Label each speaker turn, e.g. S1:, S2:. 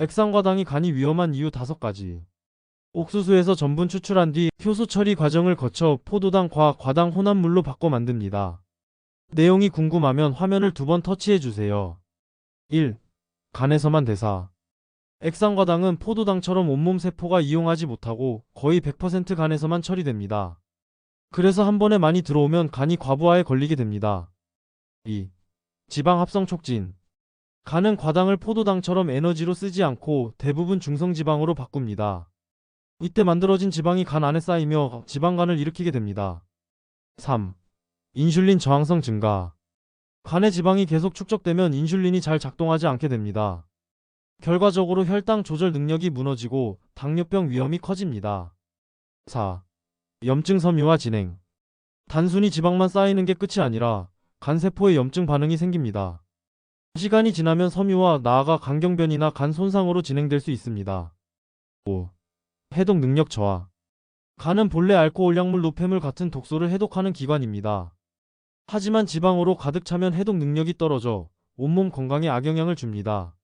S1: 액상과당이 간이 위험한 이유 5가지. 옥수수에서 전분 추출한 뒤 효소 처리 과정을 거쳐 포도당과 과당 혼합물로 바꿔 만듭니다. 내용이 궁금하면 화면을 두 번 터치해 주세요. 1. 간에서만 대사. 액상과당은 포도당처럼 온몸 세포가 이용하지 못하고 거의 100% 간에서만 처리됩니다. 그래서 한 번에 많이 들어오면 간이 과부하에 걸리게 됩니다. 2. 지방 합성 촉진. 간은 과당을 포도당처럼 에너지로 쓰지 않고 대부분 중성지방으로 바꿉니다. 이때 만들어진 지방이 간 안에 쌓이며 지방간을 일으키게 됩니다. 3. 인슐린 저항성 증가. 간의 지방이 계속 축적되면 인슐린이 잘 작동하지 않게 됩니다. 결과적으로 혈당 조절 능력이 무너지고 당뇨병 위험이 커집니다. 4. 염증 섬유화 진행. 단순히 지방만 쌓이는 게 끝이 아니라 간세포에 염증 반응이 생깁니다. 시간이 지나면 섬유와 나아가 간경변이나 간 손상으로 진행될 수 있습니다. 5. 해독 능력 저하. 간은 본래 알코올 약물 노폐물 같은 독소를 해독하는 기관입니다. 하지만 지방으로 가득 차면 해독 능력이 떨어져 온몸 건강에 악영향을 줍니다.